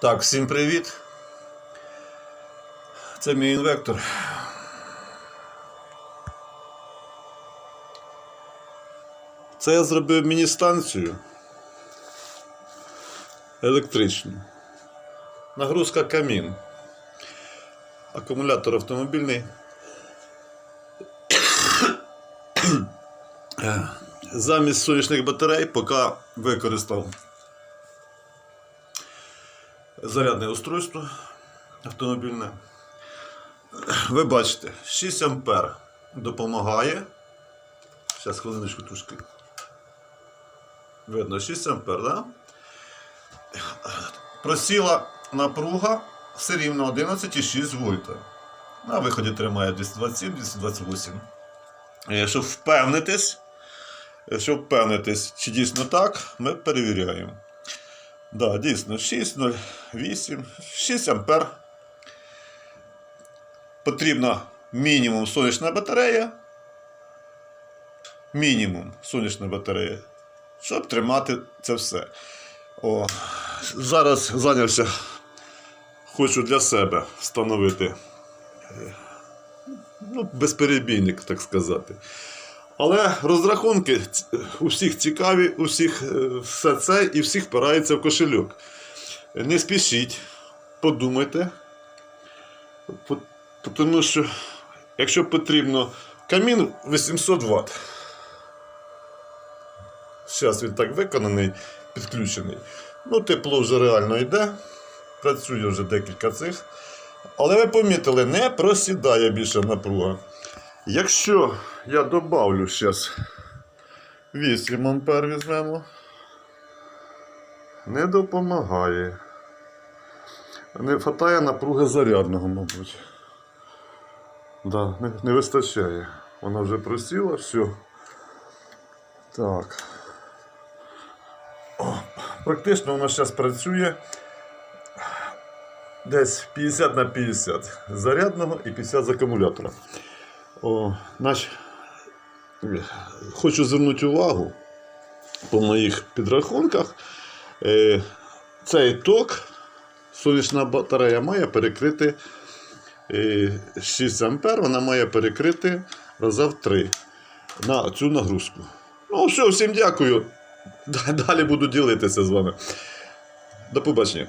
Так, всім привіт. Це мій інвектор. Це я зробив міні-станцію електричну. Нагрузка камін. Акумулятор автомобільний. Замість сонячних батарей поки використав зарядне устройство автомобільне. Ви бачите, 6 ампер допомагає. Зараз хвилиночку трошки. Видно, 6 ампер, да? Просіла напруга все рівно 11,6 вольта. На виході тримає 227-228. Е, Щоб впевнитись, щоб впевнитись, чи дійсно так, ми перевіряємо. Да, дійсно, 6,08, 6 ампер. Потрібна мінімум сонячна батарея. Мінімум сонячна батарея. Щоб тримати це все. О, зараз зайнявся. Хочу для себе встановити ну, безперебійник, так сказати. Але розрахунки ц- у всіх цікаві, у всіх е, все це і всіх впирається в кошельок. Не спішіть, подумайте. Тому що, якщо потрібно, камін 800 Вт. Зараз він так виконаний, підключений. Ну, тепло вже реально йде. Працює вже декілька цих. Але ви помітили, не просідає більше напруга. Якщо я добавлю зараз 8 ампер візьмемо, не допомагає. Не вистачає напруги зарядного, мабуть. Да, не, не вистачає. Вона вже просіла, все. Так. О, практично вона зараз працює десь 50 на 50 зарядного і 50 з акумулятора. О, наш... Хочу звернути увагу по моїх підрахунках. Е, цей ток, сонячна батарея має перекрити е, 6 ампер, вона має перекрити раза в 3 на цю нагрузку. Ну, все, всім дякую. Далі буду ділитися з вами. До побачення.